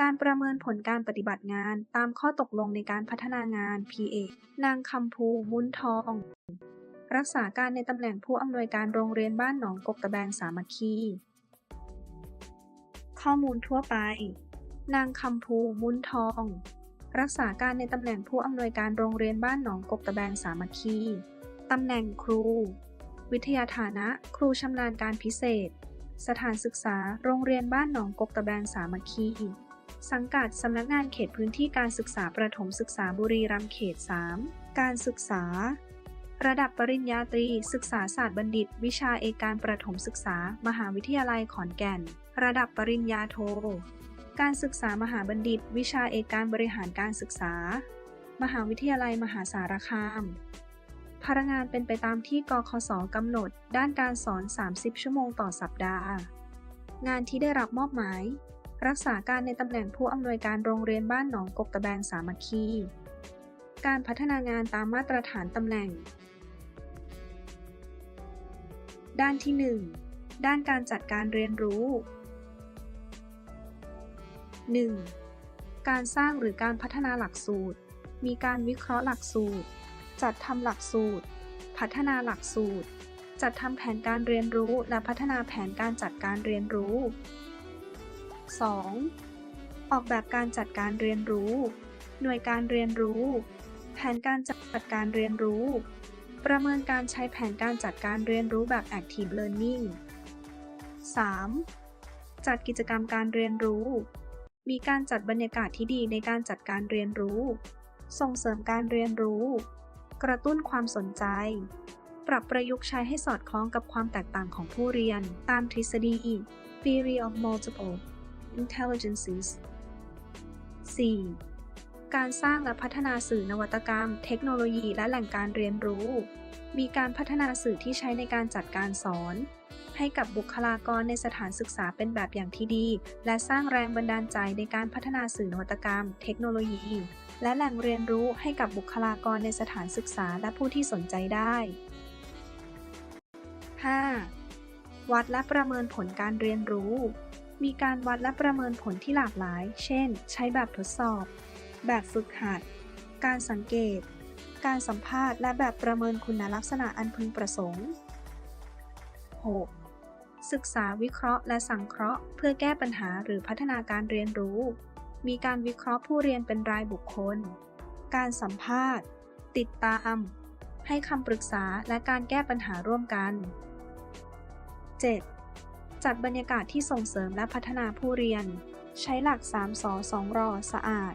การประเมินผลการปฏิบัติงานตามข้อตกลงในการพัฒนางาน PA นางคำภูมุนทอง รักษาการในตำแหน่งผู้อำนวยการโรงเรียนบ้านหนองกกตะแบงสามัคคี ข้อมูลทั่วไป นางคำภูมุนทอง รักษาการในตำแหน่งผู้อำนวยการโรงเรียนบ้านหนองกกตะแบงสามัคคีตำแหน่งครู วิทยาฐานะ ครูชำนาญการพิเศษ สถานศึกษา โรงเรียนบ้านหนองกกตะแบงสามัคคี สังกัดสำนักงานเขตพื้นที่การศึกษาประถมศึกษาบุรีรัมย์เขต 3 การศึกษา ระดับปริญญาตรี ศึกษาศาสตร์บัณฑิต วิชาเอกการประถมศึกษา มหาวิทยาลัยขอนแก่น ระดับปริญญาโท การศึกษามหาบัณฑิต วิชาเอกการบริหารการศึกษา มหาวิทยาลัยมหาสารคามพนักงานเป็นไปตามที่กคสกำหนด ด้านการสอน 30 ชั่วโมงต่อสัปดาห์ งานที่ได้รับมอบหมาย รักษาการในตำแหน่งผู้อำนวยการโรงเรียนบ้านหนองกกตะแบงสามัคคี การพัฒนางานตามมาตรฐานตำแหน่ง ด้านที่ 1 ด้านการจัดการเรียนรู้ 1. การสร้างหรือการพัฒนาหลักสูตร มีการวิเคราะห์หลักสูตร จัดทำหลักสูตร พัฒนาหลักสูตร จัดทำแผนการเรียนรู้และพัฒนาแผนการจัดการเรียนรู้ 2. ออกแบบการจัดการเรียนรู้ หน่วยการเรียนรู้ แผนการจัดการเรียนรู้ ประเมินการใช้แผนการจัดการเรียนรู้แบบ Active Learning 3. จัดกิจกรรมการเรียนรู้ มีการจัดบรรยากาศที่ดีในการจัดการเรียนรู้ ส่งเสริมการเรียนรู้ กระตุ้นความสนใจ ปรับประยุกต์ใช้ให้สอดคล้องกับความแตกต่างของผู้เรียน ตามทฤษฎี Theory of Multiple Intelligences 4. การสร้างและพัฒนาสื่อนวัตกรรม เทคโนโลยีและแหล่งการเรียนรู้ มีการพัฒนาสื่อที่ใช้ในการจัดการสอน ให้กับบุคลากรในสถานศึกษาเป็นแบบอย่างที่ดี และสร้างแรงบันดาลใจในการพัฒนาสื่อนวัตกรรม เทคโนโลยี และแหล่งเรียนรู้ให้กับบุคลากรในสถานศึกษาและผู้ที่สนใจได้ 5. วัดและประเมินผลการเรียนรู้ มีการวัดและประเมินผลที่หลากหลาย เช่น ใช้แบบทดสอบ แบบฝึกหัด การสังเกต การสัมภาษณ์ และแบบประเมินคุณลักษณะอันพึงประสงค์ 6. ศึกษาวิเคราะห์และสังเคราะห์ เพื่อแก้ปัญหาหรือพัฒนาการเรียนรู้ มีการวิเคราะห์ผู้เรียนเป็นรายบุคคล การสัมภาษณ์ ติดตาม ให้คำปรึกษาและการแก้ปัญหาร่วมกัน 7. จัดบรรยากาศที่ส่งเสริมและพัฒนาผู้เรียน ใช้หลัก 3สอ2รอสะอาด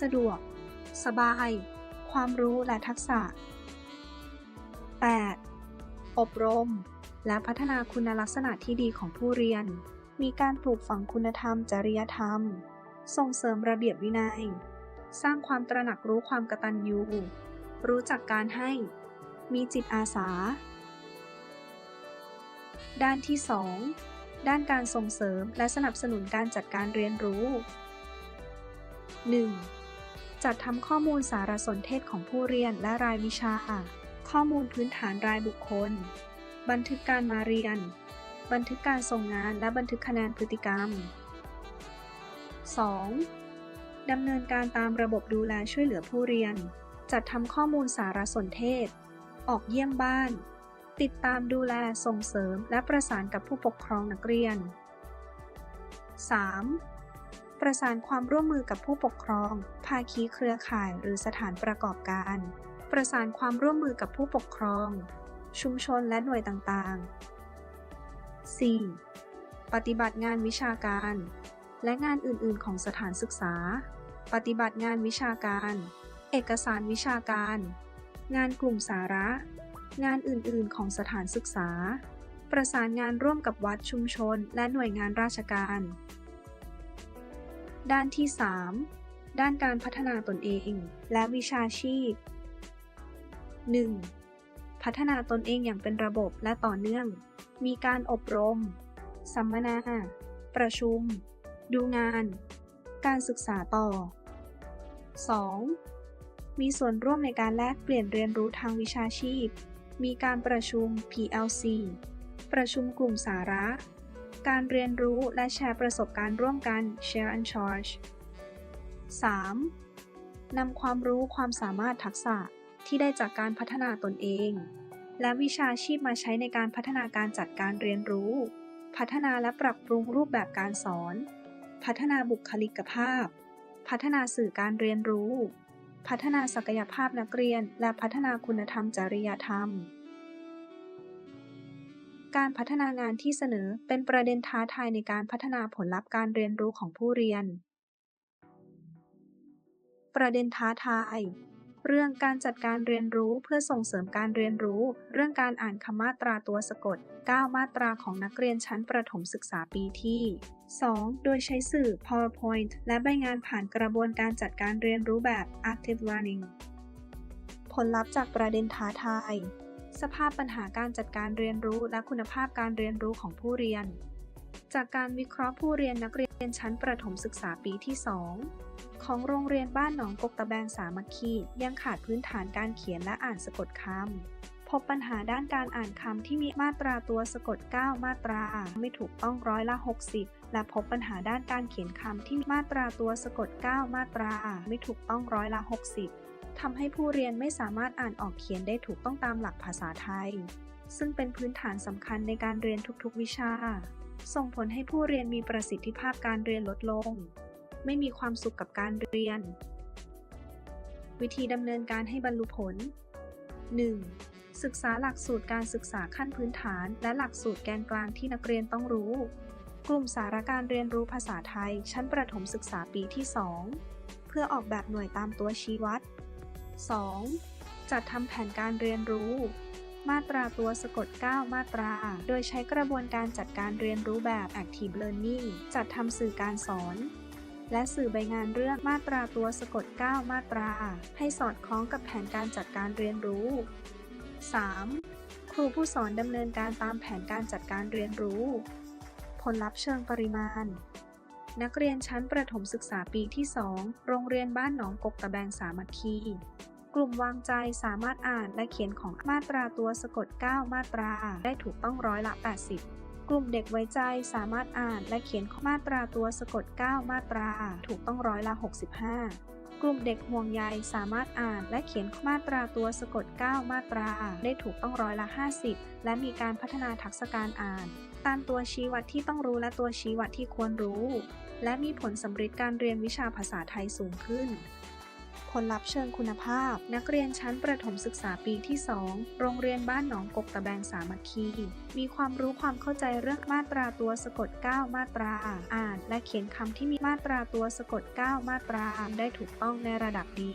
สะดวก สบาย ความรู้และทักษะ 8. อบรม และพัฒนาคุณลักษณะที่ดีของผู้เรียน มีการปลูกฝังคุณธรรม จริยธรรม ส่งเสริมระเบียบวินัย สร้างความตระหนักรู้ความกตัญญู รู้จักการให้ มีจิตอาสาด้านที่ 2 ด้านการส่งเสริมและสนับสนุนการจัดการเรียนรู้ 1. จัดทำข้อมูลสารสนเทศของผู้เรียนและรายวิชา ข้อมูลพื้นฐานรายบุคคล บันทึกการมาเรียน บันทึกการส่งงานและบันทึกคะแนนพฤติกรรม 2. ดำเนินการตามระบบดูแลช่วยเหลือผู้เรียน จัดทำข้อมูลสารสนเทศ ออกเยี่ยมบ้าน ติดตามดูแลส่งเสริมและประสานกับผู้ปกครองนักเรียน 3. ประสานความร่วมมือกับผู้ปกครอง ภาคีเครือข่ายหรือสถานประกอบการ ประสานความร่วมมือกับผู้ปกครอง ชุมชนและหน่วยต่างๆ 4. ปฏิบัติงานวิชาการ และงานอื่น ๆ ของสถานศึกษา ปฏิบัติงานวิชาการ เอกสารวิชาการ งานกลุ่มสาระ งานอื่น ๆ ของสถานศึกษา ประสานงานร่วมกับวัดชุมชน และหน่วยงานราชการ ด้านที่ 3 ด้านการพัฒนาตนเอง และวิชาชีพ 1. พัฒนาตนเองอย่างเป็นระบบและต่อเนื่อง มีการอบรม สัมมนา ประชุม ดูงาน การศึกษาต่อ 2. มีส่วนร่วมในการแลกเปลี่ยนเรียนรู้ทางวิชาชีพ มีการประชุม PLC ประชุมกลุ่มสาระ การเรียนรู้และแชร์ประสบการณ์ร่วมกัน share and charge 3. นำความรู้ความสามารถทักษะที่ได้จากการพัฒนาตนเอง และวิชาชีพมาใช้ในการพัฒนาการจัดการเรียนรู้ พัฒนาและปรับปรุงรูปแบบการสอน พัฒนาบุคลิกภาพ พัฒนาสื่อการเรียนรู้ พัฒนาศักยภาพนักเรียน และพัฒนาคุณธรรมจริยธรรม การพัฒนางานที่เสนอเป็นประเด็นท้าทายในการพัฒนาผลลัพธ์การเรียนรู้ของผู้เรียน ประเด็นท้าทาย เรื่องการจัดการเรียนรู้เพื่อส่งเสริมการเรียนรู้ เรื่องการอ่านคำมาตราตัวสะกด 9 มาตราของนักเรียนชั้นประถมศึกษาปีที่ 2 โดยใช้สื่อ PowerPoint และใบงานผ่านกระบวนการจัดการเรียนรู้แบบ Active Learning ผลลัพธ์จากประเด็นท้าทาย สภาพปัญหาการจัดการเรียนรู้และคุณภาพการเรียนรู้ของผู้เรียน จากการวิเคราะห์ผู้เรียนนักเรียนชั้นประถมศึกษาปีที่ 2 ของโรงเรียนบ้านหนองกกตะแบงสามัคคียังขาดพื้นฐานการเขียนและอ่านสะกดคำ พบปัญหาด้านการอ่านคำที่มีมาตราตัวสะกด 9 มาตราไม่ถูกต้องร้อยละ 60 และพบปัญหาด้านการเขียนคำที่มีมาตราตัวสะกด 9 มาตราไม่ถูกต้องร้อยละ 60ทำให้ผู้เรียนไม่สามารถอ่านออกเขียนได้ถูกต้องตามหลักภาษาไทย ซึ่งเป็นพื้นฐานสำคัญในการเรียนทุกๆ วิชา ส่งผลให้ผู้เรียนมีประสิทธิภาพการเรียนลดลง ไม่มีความสุขกับการเรียน วิธีดำเนินการให้บรรลุผล 1. ศึกษาหลักสูตรการศึกษาขั้นพื้นฐาน และหลักสูตรแกนกลางที่นักเรียนต้องรู้ กลุ่มสาระการเรียนรู้ภาษาไทย ชั้นประถมศึกษาปีที่ 2 เพื่อออกแบบหน่วยตามตัวชี้วัด 2. จัดทำแผนการเรียนรู้ มาตราตัวสะกด 9 มาตรา โดยใช้กระบวนการจัดการเรียนรู้แบบ Active Learning จัดทำสื่อการสอนและสื่อใบงานเรื่องมาตราตัวสะกด 9 มาตรา ให้สอดคล้องกับแผนการจัดการเรียนรู้ 3. ครูผู้สอนดำเนินการตามแผนการจัดการเรียนรู้ ผลลัพธ์เชิงปริมาณ นักเรียนชั้นประถมศึกษาปีที่ 2 โรงเรียนบ้านหนองกกตะแบงสามัคคี กลุ่มวางใจสามารถอ่านและเขียนของมาตราตัวสะกด 9 มาตราได้ถูกต้องร้อยละ 80 กลุ่มเด็กไว้ใจสามารถอ่านและเขียนของมาตราตัวสะกด 9 มาตราถูกต้องร้อยละ 65กลุ่มเด็กห่วงใยสามารถอ่านและเขียนมาตราตัวสะกด 9 มาตรา ได้ถูกต้องร้อยละ 50 และมีการพัฒนาทักษะการอ่าน ตามตัวชี้วัดที่ต้องรู้และตัวชี้วัดที่ควรรู้ และมีผลสำเร็จการเรียนวิชาภาษาไทยสูงขึ้น ผลลัพธ์เชิงคุณภาพ นักเรียนชั้นประถมศึกษาปีที่ 2 โรงเรียนบ้านหนองกกตะแบงสามัคคี มีความรู้ความเข้าใจเรื่องมาตราตัวสะกด 9 มาตรา อ่าน และเขียนคำที่มีมาตราตัวสะกด 9 มาตราได้ถูกต้องในระดับดี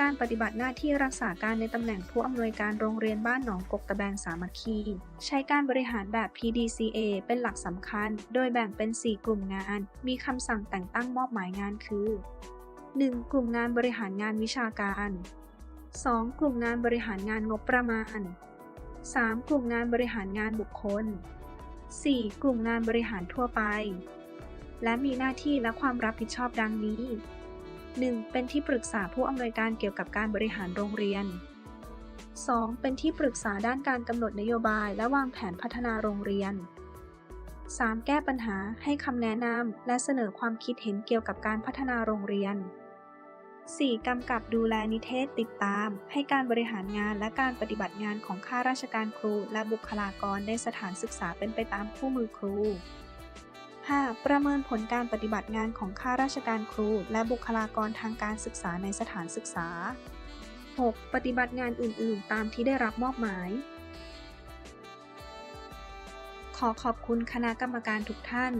การปฏิบัติหน้าที่รักษาการในตำแหน่งผู้อำนวยการโรงเรียนบ้านหนองกกตะแบงสามัคคี ใช้การบริหารแบบ PDCA เป็นหลักสำคัญ โดยแบ่งเป็น 4 กลุ่มงาน มีคำสั่งแต่งตั้งมอบหมายงานคือ 1. กลุ่มงานบริหารงานวิชาการ 2. กลุ่มงานบริหารงานงบประมาณ 3. กลุ่มงานบริหารงานบุคคล 4. กลุ่มงานบริหารทั่วไป และมีหน้าที่และความรับผิดชอบดังนี้ 1. เป็นที่ปรึกษาผู้อำนวยการเกี่ยวกับการบริหารโรงเรียน 2. เป็นที่ปรึกษาด้านการกำหนดนโยบายและวางแผนพัฒนาโรงเรียน 3. แก้ปัญหาให้คำแนะนำและเสนอความคิดเห็นเกี่ยวกับการพัฒนาโรงเรียน 4. กำกับดูแลนิเทศติดตาม ให้การบริหารงานและการปฏิบัติงานของข้าราชการครู และบุคลากรในสถานศึกษาเป็นไปตามคู่มือครู 5. ประเมินผลการปฏิบัติงานของข้าราชการครู และบุคลากรทางการศึกษาในสถานศึกษา 6. ปฏิบัติงานอื่น ๆ ตามที่ได้รับมอบหมาย ขอขอบคุณคณะกรรมการทุกท่าน